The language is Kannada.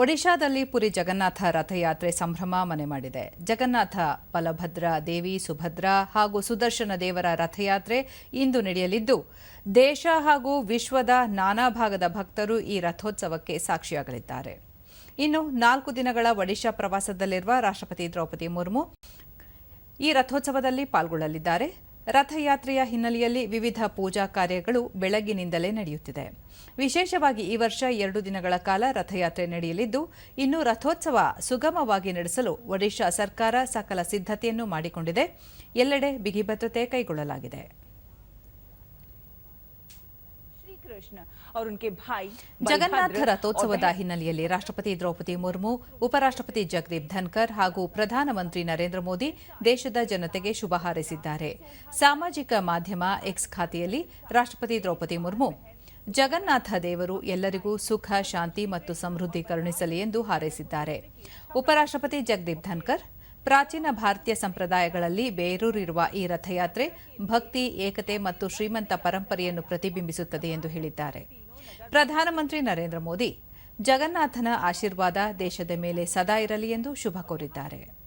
ಒಡಿಶಾದಲ್ಲಿ ಪುರಿ ಜಗನ್ನಾಥ ರಥಯಾತ್ರೆ ಸಂಭ್ರಮ ಮನೆ ಮಾಡಿದೆ. ಜಗನ್ನಾಥ, ಬಲಭದ್ರ ದೇವಿ, ಸುಭದ್ರ ಹಾಗೂ ಸುದರ್ಶನ ದೇವರ ರಥಯಾತ್ರೆ ಇಂದು ನಡೆಯಲಿದ್ದು, ದೇಶ ಹಾಗೂ ವಿಶ್ವದ ನಾನಾ ಭಾಗದ ಭಕ್ತರು ಈ ರಥೋತ್ಸವಕ್ಕೆ ಸಾಕ್ಷಿಯಾಗಲಿದ್ದಾರೆ. ಇನ್ನು ನಾಲ್ಕು ದಿನಗಳ ಒಡಿಶಾ ಪ್ರವಾಸದಲ್ಲಿರುವ ರಾಷ್ಟ್ರಪತಿ ದ್ರೌಪದಿ ಮುರ್ಮು ಈ ರಥೋತ್ಸವದಲ್ಲಿ ಪಾಲ್ಗೊಳ್ಳಲಿದ್ದಾರೆ. ರಥಯಾತ್ರೆಯ ಹಿನ್ನೆಲೆಯಲ್ಲಿ ವಿವಿಧ ಪೂಜಾ ಕಾರ್ಯಗಳು ಬೆಳಗಿನಿಂದಲೇ ನಡೆಯುತ್ತಿದೆ. ವಿಶೇಷವಾಗಿ ಈ ವರ್ಷ ಎರಡು ದಿನಗಳ ಕಾಲ ರಥಯಾತ್ರೆ ನಡೆಯಲಿದ್ದು, ಇನ್ನು ರಥೋತ್ಸವ ಸುಗಮವಾಗಿ ನಡೆಸಲು ಒಡಿಶಾ ಸರ್ಕಾರ ಸಕಲ ಸಿದ್ಧತೆಯನ್ನು ಮಾಡಿಕೊಂಡಿದೆ. ಎಲ್ಲೆಡೆ ಬಿಗಿ ಭದ್ರತೆ ಕೈಗೊಳ್ಳಲಾಗಿದೆ. श्री कृष्ण और उनके भाई ಜಗನ್ನಾಥ बलभद्र ರಥೋತ್ಸವದ और ಹಿನ್ನೆಲೆಯಲ್ಲಿ ರಾಷ್ಟ್ರಪತಿ ದ್ರೌಪದಿ ಮುರ್ಮು ಉಪರಾಷ್ಟ್ರಪತಿ ಜಗದೀಪ್ ಧನ್ಕರ್ ಹಾಗೂ ಪ್ರಧಾನಮಂತ್ರಿ ನರೇಂದ್ರ ಮೋದಿ ದೇಶದ ಜನತೆಗೆ ಶುಭ ಹಾರೈಸಿದ್ದಾರೆ ಸಾಮಾಜಿಕ ಮಾಧ್ಯಮ ಎಕ್ಸ್ ಖಾತೆಯಲ್ಲಿ ರಾಷ್ಟ್ರಪತಿ ದ್ರೌಪದಿ ಮುರ್ಮು ಜಗನ್ನಾಥ ದೇವರು ಎಲ್ಲರಿಗೂ ಸುಖ ಶಾಂತಿ ಮತ್ತು ಸಮೃದ್ಧಿ ಕರುಣಿಸಲಿ ಎಂದು ಹಾರೈಸಿದ್ದಾರೆ ಉಪರಾಷ್ಟ್ರಪತಿ ಜಗದೀಪ್ ಧನ್ಕರ್ ಪ್ರಾಚೀನ ಭಾರತೀಯ ಸಂಪ್ರದಾಯಗಳಲ್ಲಿ ಬೇರೂರಿರುವ ಈ ರಥಯಾತ್ರೆ ಭಕ್ತಿ, ಏಕತೆ ಮತ್ತು ಶ್ರೀಮಂತ ಪರಂಪರೆಯನ್ನು ಪ್ರತಿಬಿಂಬಿಸುತ್ತದೆ ಎಂದು ಹೇಳಿದ್ದಾರೆ. ಪ್ರಧಾನಮಂತ್ರಿ ನರೇಂದ್ರ ಮೋದಿ, ಜಗನ್ನಾಥನ ಆಶೀರ್ವಾದ ದೇಶದ ಮೇಲೆ ಸದಾ ಇರಲಿ ಎಂದು ಶುಭ ಕೋರಿದ್ದಾರೆ.